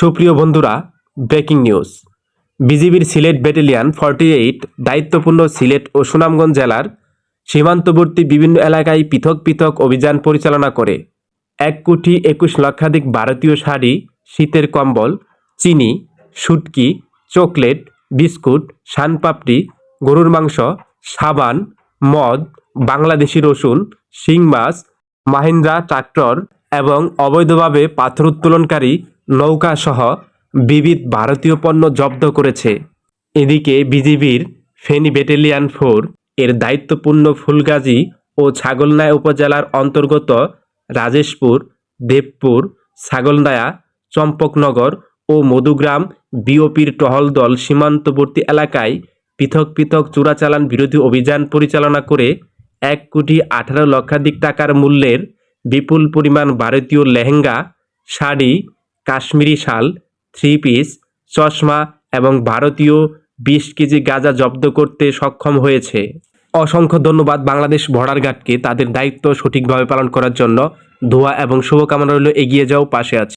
সুপ্রিয় বন্ধুরা, breaking news. বিজিবির সিলেট ব্যাটালিয়ন ফর্টি এইট, দায়িত্বপূর্ণ সিলেট ও সুনামগঞ্জ জেলার সীমান্তবর্তী বিভিন্ন এলাকায় পৃথক পৃথক অভিযান পরিচালনা করে। এক কোটি একুশ লক্ষাধিক ভারতীয় শাড়ি, শীতের কম্বল, চিনি শুটকি চকলেট, বিস্কুট, শানপাপড়ি, গরুর মাংস, সাবান, মদ, বাংলাদেশি রসুন, শিং মাছ, মাহিন্দ্রা ট্রাক্টর এবং অবৈধভাবে পাথর উত্তোলনকারী নৌকা সহ বিবিধ ভারতীয় পণ্য জব্দ করেছে। এদিকে বিজিবির ফেনী ব্যাটালিয়ান ফোর এর দায়িত্বপূর্ণ ফুলগাজী ও ছাগলনায়া উপজেলার অন্তর্গত রাজেশপুর, দেবপুর, ছাগলনায়া, চম্পকনগর ও মধুগ্রাম বিওপির টহল দল সীমান্তবর্তী এলাকায় পৃথক পৃথক চোরাচালান বিরোধী অভিযান পরিচালনা করে এক কোটি আঠারো লক্ষাধিক টাকার মূল্যের বিপুল পরিমাণ ভারতীয় লেহেঙ্গা, শাড়ি কাশ্মীরি শাল থ্রি পিস চশমা এবং ভারতীয় বিশ কেজি গাঁজা জব্দ করতে সক্ষম হয়েছে। অসংখ্য ধন্যবাদ বাংলাদেশ বর্ডার গার্ডকে তাদের দায়িত্ব সঠিকভাবে পালন করার জন্য ধোয়া এবং শুভকামনা রইল। এগিয়ে যাও, পাশে আছে।